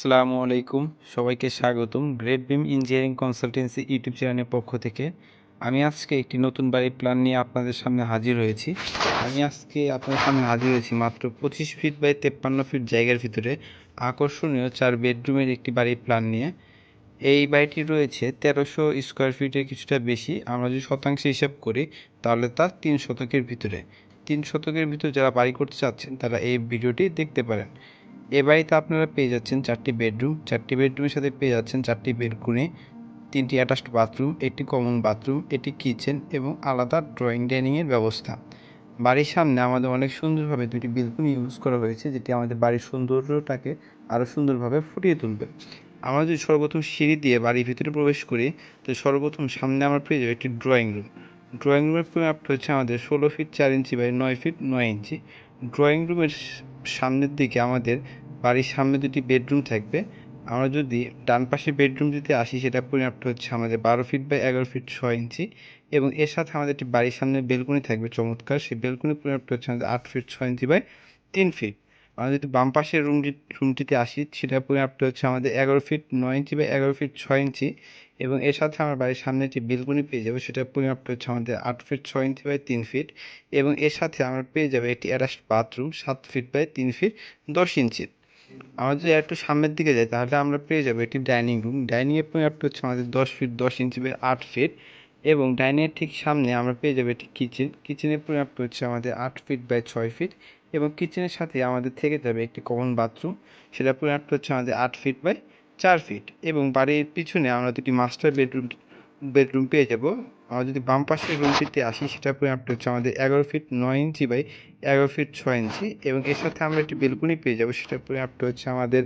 আসসালামু আলাইকুম। সবাইকে স্বাগতম Great Beam engineering consultancy YouTube চ্যানেলের পক্ষ থেকে। আমি আজকে একটি নতুন বাড়ির প্ল্যান নিয়ে আপনাদের সামনে হাজির হয়েছি। আমি আজকে আপনাদের সামনে হাজির হয়েছি মাত্র পঁচিশ ফিট বাই তেপ্পান্ন ফিট জায়গার ভিতরে আকর্ষণীয় চার বেডরুমের একটি বাড়ির প্ল্যান নিয়ে। এই বাড়িটি রয়েছে তেরোশো স্কোয়ার ফিটের কিছুটা বেশি। আমরা যদি শতাংশে হিসাব করি, তাহলে তা তিন শতকের ভিতরে। তিন শতকের ভিতরে যারা বাড়ি করতে চাচ্ছেন, তারা এই ভিডিওটি দেখতে পারেন। এ বাড়িতে আপনারা পেয়ে যাচ্ছেন চারটি বেডরুম। চারটি বেডরুমের সাথে পেয়ে যাচ্ছেন চারটি বেডরুমে তিনটি অ্যাটাচড বাথরুম, একটি কমন বাথরুম, একটি কিচেন এবং আলাদা ড্রয়িং ডাইনিংয়ের ব্যবস্থা। বাড়ির সামনে আমাদের অনেক সুন্দরভাবে দুটি বেলকুনি ইউজ করা হয়েছে, যেটি আমাদের বাড়ির সৌন্দর্যটাকে আরও সুন্দরভাবে ফুটিয়ে তুলবে। আমরা যদি সর্বপ্রথম সিঁড়ি দিয়ে বাড়ির ভিতরে প্রবেশ করি, তো সর্বপ্রথম সামনে আমরা পেয়ে যাব একটি ড্রয়িং রুম। ড্রয়িং রুমের পরিমাপটা হচ্ছে আমাদের ষোলো ফিট চার ইঞ্চি বাই নয় ফিট নয় ইঞ্চি ড্রয়িং রুমের সামনের দিকে আমাদের বাড়ির সামনে দুটি বেডরুম থাকবে। আমরা যদি ডান পাশে বেডরুম যদি আসি, সেটা পরিমাপটা হচ্ছে আমাদের বারো ফিট বাই এগারো ফিট ছয় ইঞ্চি এবং এর সাথে আমাদের একটি বাড়ির সামনে বেলকনি থাকবে, চমৎকার। সেই বেলকনির পরিমাপটা হচ্ছে আমাদের আট ফিট ছয় ইঞ্চি বাই তিন ফিট আমরা যদি বাম পাশের রুমটি রুমটিতে আসি সেটার পরিমাপটা হচ্ছে আমাদের এগারো ফিট নয় ইঞ্চি বাই এগারো ফিট ছয় ইঞ্চি এবং এর সাথে আমার বাড়ির সামনে একটি বেলকনি পেয়ে যাব, সেটা পরিমাপটা হচ্ছে আমাদের আট ফিট ছয় ইঞ্চি বাই তিন ফিট এবং এর সাথে আমরা পেয়ে যাব একটি অ্যাটাচড বাথরুম সাত ফিট বাই তিন ফিট দশ ইঞ্চি আমরা যদি একটু সামনের দিকে যাই, তাহলে আমরা পেয়ে যাব একটি ডাইনিং রুম ডাইনিংয়ের পরিমাপটা হচ্ছে আমাদের দশ ফিট দশ ইঞ্চি বাই আট ফিট এবং ডাইনিংয়ের ঠিক সামনে আমরা পেয়ে যাব একটি কিচেন কিচেনের পরিমাপটা হচ্ছে আমাদের আট ফিট বাই ছয় ফিট এবং কিচেনের সাথে আমাদের থেকে যাবে একটি কমন বাথরুম সেটা পরিমাপটা হচ্ছে আমাদের আট ফিট বাই চার ফিট এবং বাড়ির পিছনে আমরা দুটি মাস্টার বেডরুম বেডরুম পেয়ে যাব। আমরা যদি বাম পাশের রুমটিতে আসি সেটার পরিমাপটা হচ্ছে আমাদের এগারো ফিট নয় ইঞ্চি বাই এগারো ফিট ছয় ইঞ্চি এবং এর সাথে আমরা একটি বেলকুনি পেয়ে যাব সেটার পরিমাপটা হচ্ছে আমাদের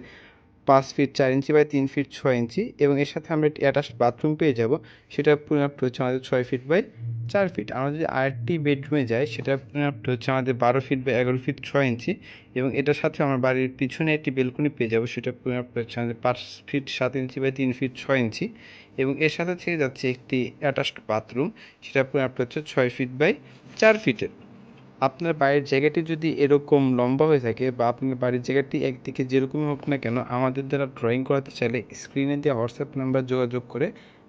পাঁচ ফিট চার ইঞ্চি বাই তিন ফিট ছয় ইঞ্চি এবং এর সাথে আমরা একটি অ্যাটাচড বাথরুম পেয়ে যাব সেটার পরিমাপটা হচ্ছে আমাদের ছয় ফিট বাই চার ফিট আমরা যদি আরেকটি বেডরুমে যাই, সেটা হচ্ছে আমাদের বারো ফিট বা এগারো ফিট ছয় ইঞ্চি এবং এটার সাথে আমার বাড়ির পিছনে একটি বেলকনি পেয়ে যাব, সেটা হচ্ছে আমাদের পাঁচ ফিট সাত ইঞ্চি বাই তিন ফিট ছয় ইঞ্চি এবং এর সাথে থেকে যাচ্ছে একটি অ্যাটাচড বাথরুম সেটার পরিমাপটা হচ্ছে ছয় ফিট বাই চার ফিটের আপনার বাড়ির জায়গাটি যদি এরকম লম্বা হয়ে থাকে বা আপনার বাড়ির জায়গাটি একদিকে যেরকমই হোক না কেন, আমাদের দ্বারা ড্রয়িং করাতে চাইলে স্ক্রিনে দেওয়া হোয়াটসঅ্যাপ নাম্বার যোগাযোগ করে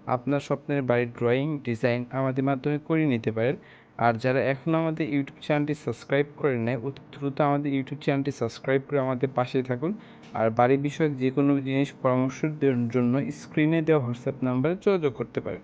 আপনার স্বপ্নের বাড়ির ড্রয়িং ডিজাইন আমাদের মাধ্যমে করিয়ে নিতে পারেন। আর যারা এখনও আমাদের ইউটিউব চ্যানেলটি সাবস্ক্রাইব করে নেয় অতি দ্রুত আমাদের ইউটিউব চ্যানেলটি সাবস্ক্রাইব করে আমাদের পাশে থাকুন। আর বাড়ি বিষয়ক যে কোনো জিনিস পরামর্শের জন্য স্ক্রিনে দেওয়া হোয়াটসঅ্যাপ নাম্বারে যোগাযোগ করতে পারেন।